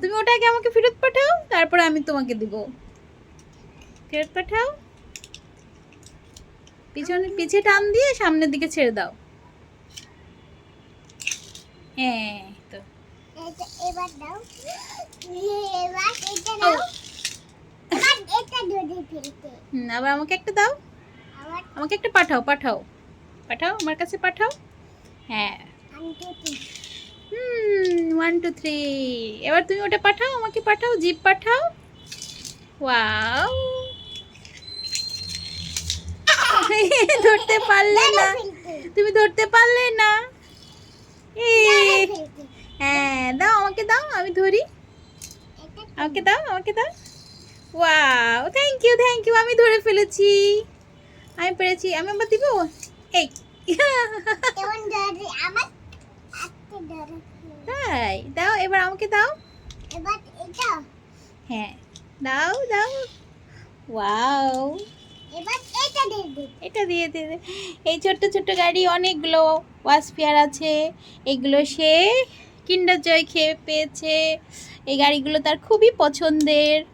তুমি ওটাকে আমাকে ফেরত পাঠাও তারপরে আমি তোমাকে দিব। ফেরত পাঠাও। পিছনে পিছে টান দিয়ে সামনের দিকে ছেড়ে দাও। হ্যাঁ তো। এবার দাও। এবার এটা দাও। আবার আমাকে একটা দাও। আমাকে একটা পাঠাও পাঠাও। পাঠাও আমার কাছে পাঠাও। হ্যাঁ। ওয়ান টু থ্রি এবার তুমি ওটা পাঠাও, আমাকে পাঠাও, জিপ পাঠাও। ওয়াও ধরতে পারলে না। তুমি ধরতে পারলে না। হ্যাঁ দাও, আমাকে দাও, আমি ধরি। আমাকে দাও আমাকে দাও। Wow thank you thank you আমি ধরে ফেলেছি। আমি পেরেছি, আমি আবার দিব? এই এমন ধরে আমার আজকে ধরে তাই? দাও এবার আমাকে দাও। এবার এটা হ্যাঁ। দাও দাও। ওয়াও। এবার এটা দিয়ে এটা দিয়ে দে। দে। এই ছোট্ট ছোট্ট গাড়ি অনেকগুলো। ওয়াসফিয়ার আছে। এগুলো সে কিন্ডার জয় খেয়ে পেয়েছে। এই গাড়িগুলো তার খুবই পছন্দের।